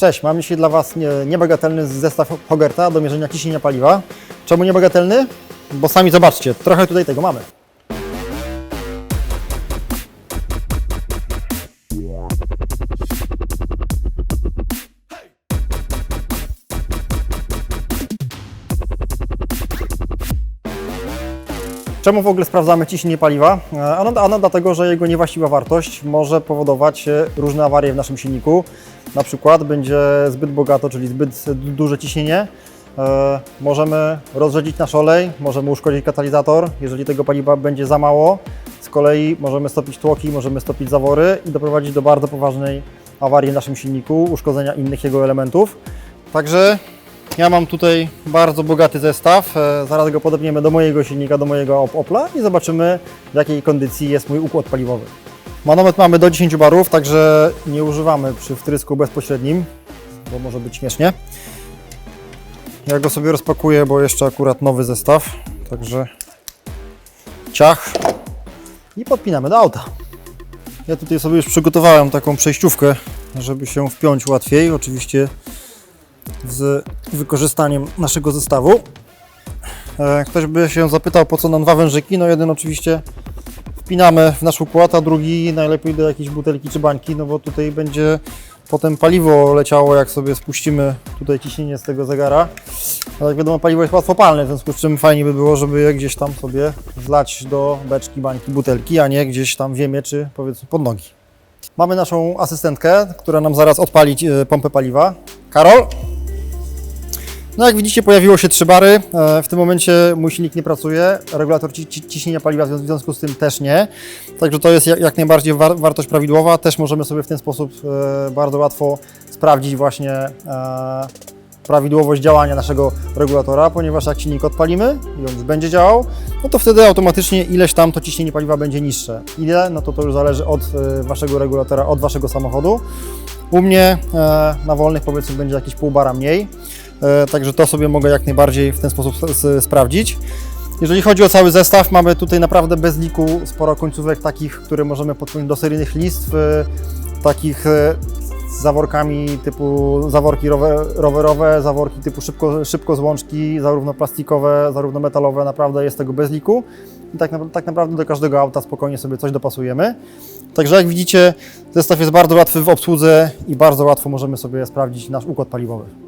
Cześć, mam dzisiaj dla Was nie- niebagatelny zestaw Hogerta do mierzenia ciśnienia paliwa. Czemu niebagatelny? Bo sami zobaczcie, trochę tutaj tego mamy. Czemu w ogóle sprawdzamy ciśnienie paliwa? E, Ano, ano dlatego, że jego niewłaściwa wartość może powodować e, różne awarie w naszym silniku. Na przykład będzie zbyt bogato, czyli zbyt duże ciśnienie. E, Możemy rozrzedzić nasz olej, możemy uszkodzić katalizator, jeżeli tego paliwa będzie za mało. Z kolei możemy stopić tłoki, możemy stopić zawory i doprowadzić do bardzo poważnej awarii w naszym silniku, uszkodzenia innych jego elementów. Także ja mam tutaj bardzo bogaty zestaw. E, Zaraz go podobniemy do mojego silnika, do mojego Op- Opla i zobaczymy w jakiej kondycji jest mój układ paliwowy. Manometr mamy do 10 barów, także nie używamy przy wtrysku bezpośrednim, bo może być śmiesznie. Ja go sobie rozpakuję, bo jeszcze akurat nowy zestaw, także ciach i podpinamy do auta. Ja tutaj sobie już przygotowałem taką przejściówkę, żeby się wpiąć łatwiej. Oczywiście z wykorzystaniem naszego zestawu. E, Ktoś by się zapytał, po co nam dwa wężyki. No jeden oczywiście wpinamy w nasz układ, a drugi najlepiej do jakiejś butelki czy bańki, no bo tutaj będzie potem paliwo leciało, jak sobie spuścimy tutaj ciśnienie z tego zegara. A jak wiadomo, paliwo jest łatwopalne, w związku z czym fajnie by było, żeby je gdzieś tam sobie wlać do beczki, bańki, butelki, a nie gdzieś tam w czy powiedzmy pod nogi. Mamy naszą asystentkę, która nam zaraz odpali e, pompę paliwa. Karol? No jak widzicie pojawiło się trzy bary. E, W tym momencie mój silnik nie pracuje, regulator ci- ci- ciśnienia paliwa w zwią- w związku z tym też nie. Także to jest jak, najbardziej war, wartość prawidłowa. Też możemy sobie w ten sposób e, bardzo łatwo sprawdzić właśnie e, prawidłowość działania naszego regulatora, ponieważ jak silnik odpalimy i on już będzie działał, no to wtedy automatycznie ileś tam to ciśnienie paliwa będzie niższe. Ile? No to to już zależy od Waszego regulatora, od Waszego samochodu. U mnie na wolnych powiedzmy będzie jakieś pół bara mniej. E, Także to sobie mogę jak najbardziej w ten sposób sprawdzić. Jeżeli chodzi o cały zestaw, mamy tutaj naprawdę bez liku sporo końcówek takich, które możemy podpiąć do seryjnych listw, e, takich e, z zaworkami typu zaworki rower, rowerowe, zaworki typu szybko, szybko złączki, zarówno plastikowe, zarówno metalowe, naprawdę jest tego bez liku. I tak, tak naprawdę do każdego auta spokojnie sobie coś dopasujemy. Także jak widzicie, zestaw jest bardzo łatwy w obsłudze i bardzo łatwo możemy sobie sprawdzić nasz układ paliwowy.